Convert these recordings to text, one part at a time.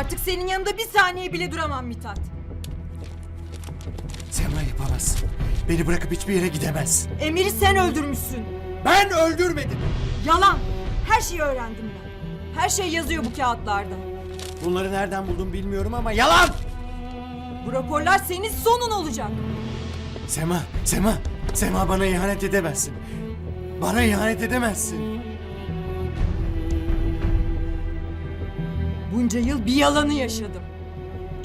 Artık senin yanında bir saniye bile duramam Mithat. Sema yapamazsın. Beni bırakıp hiçbir yere gidemez. Emir'i sen öldürmüşsün. Ben öldürmedim. Yalan. Her şeyi öğrendim ben. Her şey yazıyor bu kağıtlarda. Bunları nereden buldum bilmiyorum ama yalan. Bu raporlar senin sonun olacak. Sema, Sema, Sema bana ihanet edemezsin. Bana ihanet edemezsin. Bunca yıl bir yalanı yaşadım.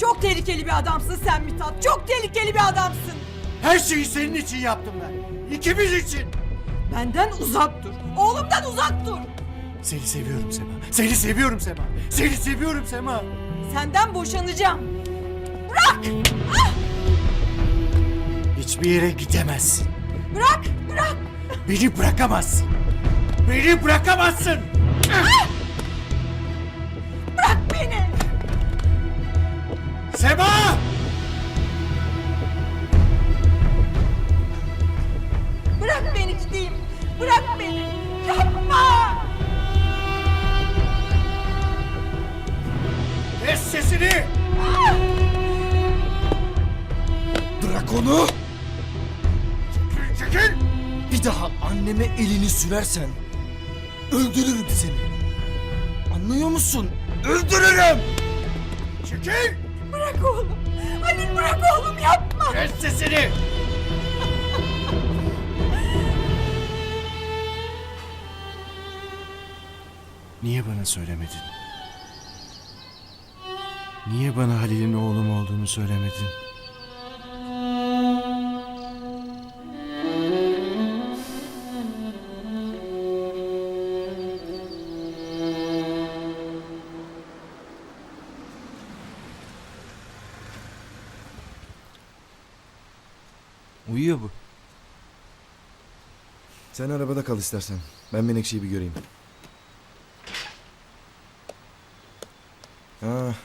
Çok tehlikeli bir adamsın sen Mithat. Çok tehlikeli bir adamsın. Her şeyi senin için yaptım ben. İkimiz için. Benden uzak dur. Oğlumdan uzak dur. Seni seviyorum Sema. Seni seviyorum Sema. Seni seviyorum Sema. Senden boşanacağım. Hiçbir yere gidemezsin. Bırak, bırak. Beni bırakamazsın. Beni bırakamazsın. Bırak Sema! Bırak beni gideyim. Bırak beni. Yapma. Kes sesini! Bırak onu! Çekil, çekil! Bir daha anneme elini sürersen öldürürüm seni. Anlıyor musun? Öldürürüm! Çekil! Bırak oğlum. Halil bırak oğlum yapma. Kes sesini! Niye bana söylemedin? Niye bana Halil'in oğlum olduğunu söylemedin? Uyuyor bu. Sen arabada kal istersen. Ben Menekşe'yi bir göreyim. Ha,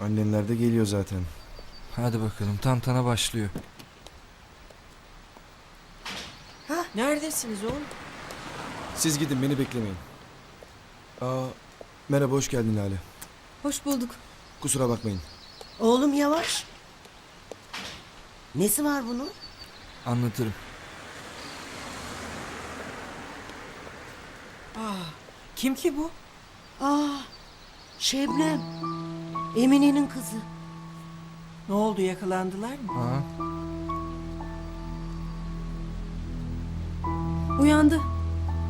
annenler de geliyor zaten. Hadi bakalım tantana başlıyor. Neredesiniz oğlum? Siz gidin beni beklemeyin. Aa, merhaba hoş geldin Lale. Hoş bulduk. Kusura bakmayın. Oğlum yavaş. Nesi var bunun? Anlatırım. Kim ki bu? Aa, Şebnem. Emine'nin kızı. Ne oldu yakalandılar mı? Ha? Uyandı.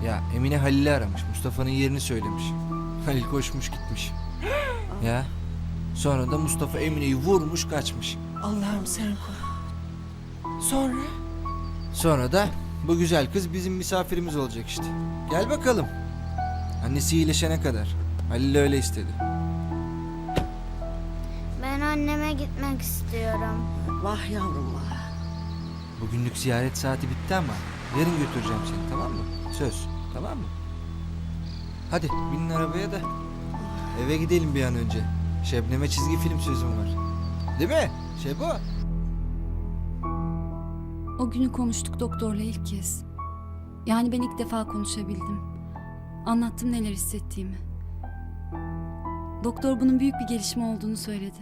Ya Emine Halil'i aramış. Mustafa'nın yerini söylemiş. Halil koşmuş gitmiş. ya. Sonra da Mustafa Emine'yi vurmuş kaçmış. Allah'ım sen koru. Sonra? Sonra da bu güzel kız bizim misafirimiz olacak işte. Gel bakalım. Annesi iyileşene kadar. Halil öyle istedi. Ben anneme gitmek istiyorum. Vah yavrum vah. Bugünlük ziyaret saati bitti ama yarın götüreceğim seni tamam mı? Söz tamam mı? Hadi binin arabaya da eve gidelim bir an önce. Şebnem'e çizgi film sözüm var. Değil mi Şebo? O günü konuştuk doktorla ilk kez. Yani ben ilk defa konuşabildim. Anlattım neler hissettiğimi. Doktor bunun büyük bir gelişme olduğunu söyledi.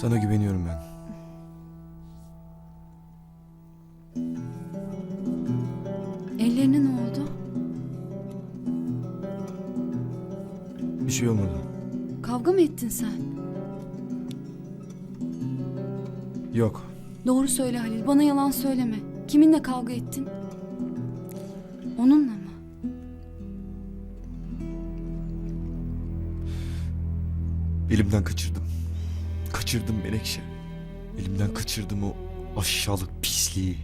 Sana güveniyorum ben. Ellerine ne oldu? Bir şey olmadı. Kavga mı ettin sen? Yok. Doğru söyle Halil, bana yalan söyleme. Kiminle kavga ettin? Onunla mı? Elimden kaçırdım. Kaçırdım Menekşe. Elimden kaçırdım o aşağılık pisliği.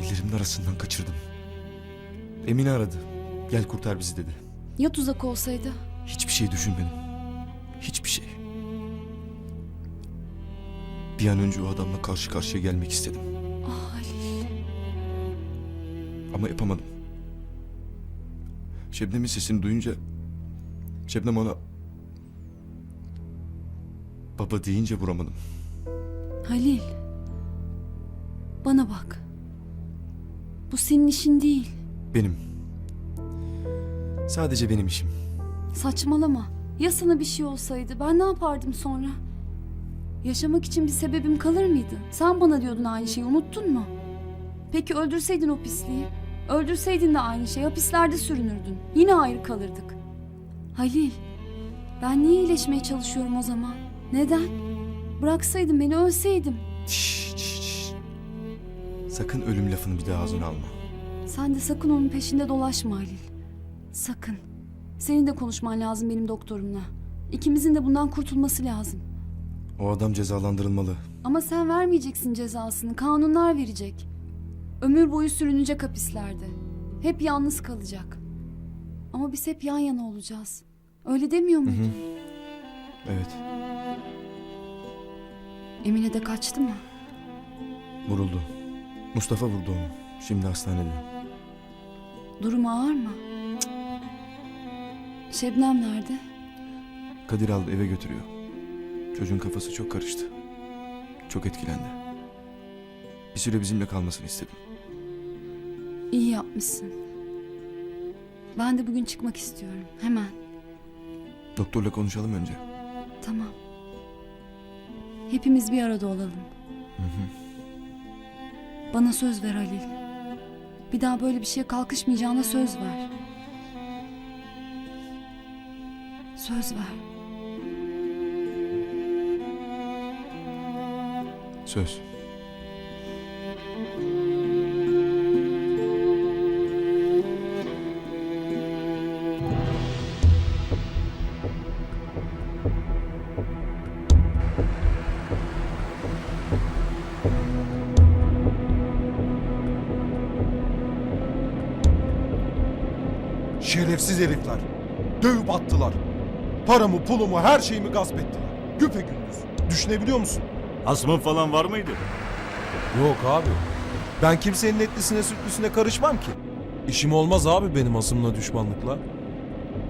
Ellerimin arasından kaçırdım. Emine aradı. Gel kurtar bizi dedi. Ya tuzak olsaydı? Hiçbir şey düşünmedim. Hiçbir şey. Bir an önce o adamla karşı karşıya gelmek istedim. Ah Halil. Ama yapamadım. Şebnem'in sesini duyunca... Şebnem ona... Baba deyince vuramadım. Halil. Bana bak. Bu senin işin değil. Benim. Sadece benim işim. Saçmalama. Ya sana bir şey olsaydı ben ne yapardım sonra? Yaşamak için bir sebebim kalır mıydı? Sen bana diyordun aynı şeyi unuttun mu? Peki öldürseydin o pisliği? Öldürseydin de aynı şey hapislerde sürünürdün. Yine ayrı kalırdık. Halil, ben niye iyileşmeye çalışıyorum o zaman? Neden? Bıraksaydın beni ölseydim. Şşş, şşş. Sakın ölüm lafını bir daha ağzına alma. Sen de sakın onun peşinde dolaşma Halil. Sakın. Senin de konuşman lazım benim doktorumla. İkimizin de bundan kurtulması lazım. O adam cezalandırılmalı. Ama sen vermeyeceksin cezasını. Kanunlar verecek. Ömür boyu sürünecek hapislerde. Hep yalnız kalacak. Ama biz hep yan yana olacağız. Öyle demiyor muydun? Evet, Emine de kaçtı mı? vuruldu. Mustafa vurdu onu. Şimdi hastanede. Durumu ağır mı? Cık. Şebnem nerede? Kadir aldı eve götürüyor. Çocuğun kafası çok karıştı. Çok etkilendi. Bir süre bizimle kalmasını istedim. İyi yapmışsın. Ben de bugün çıkmak istiyorum. Hemen. Doktorla konuşalım önce. Tamam. Hepimiz bir arada olalım. Bana söz ver Halil. Bir daha böyle bir şeye kalkışmayacağına söz ver. Söz ver. Söz. Şerefsiz herifler. Dövüp attılar. Paramı, pulumu, her şeyimi gasp ettiler. Güpe gündüz. Düşünebiliyor musun? Asmın falan var mıydı? Yok abi. Ben kimsenin etlisine sütlüsüne karışmam ki. İşim olmaz abi benim asımla düşmanlıkla.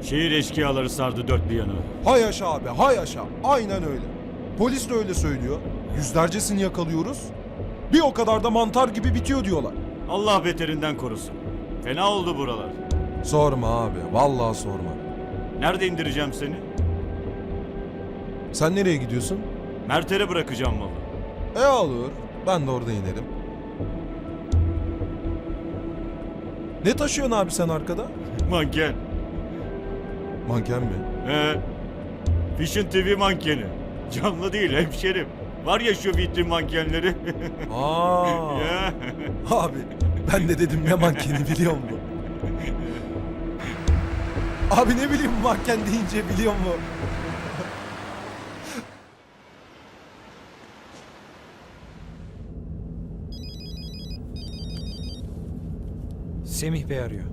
Şehir eşkıyaları sardı dört bir yanı. Hay yaşa abi, hay yaşa. Aynen öyle. Polis de öyle söylüyor. Yüzlercesini yakalıyoruz. Bir o kadar da mantar gibi bitiyor diyorlar. Allah beterinden korusun. Fena oldu buralar. Sorma abi, vallahi sorma. Nerede indireceğim seni? Sen nereye gidiyorsun? Mert'e bırakacağım malı. E olur. Ben de orada inerim. Ne taşıyorsun abi sen arkada? Manken. Manken mi? He. Vision TV mankeni. Canlı değil hemşerim. Var ya şu vitrin mankenleri. Aa. Ya. Abi ben de dedim ne mankeni biliyor musun? Abi ne bileyim manken deyince biliyor musun? Semih Bey arıyor.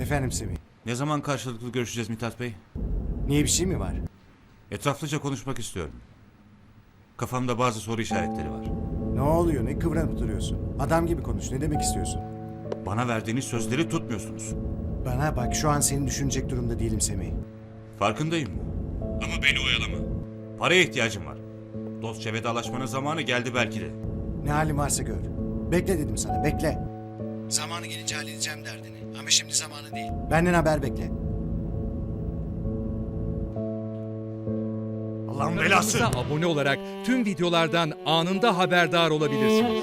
Efendim Semih. Ne zaman karşılıklı görüşeceğiz Mithat Bey? Niye bir şey mi var? Etraflıca konuşmak istiyorum. Kafamda bazı soru işaretleri var. Ne oluyor? Ne kıvranıp duruyorsun? Adam gibi konuş. Ne demek istiyorsun? Bana verdiğiniz sözleri tutmuyorsunuz. Bana bak şu an seni düşünecek durumda değilim Semih. Farkındayım. Ama beni oyalama. Paraya ihtiyacım var. Dostça vedalaşmanın zamanı geldi belki de. Ne halin varsa gör. Bekle dedim sana bekle. Zamanı gelince halledeceğim derdini. Ama şimdi zamanı değil. Benden haber bekle. Allah'ın belası. abone olarak tüm videolardan anında haberdar olabilirsiniz.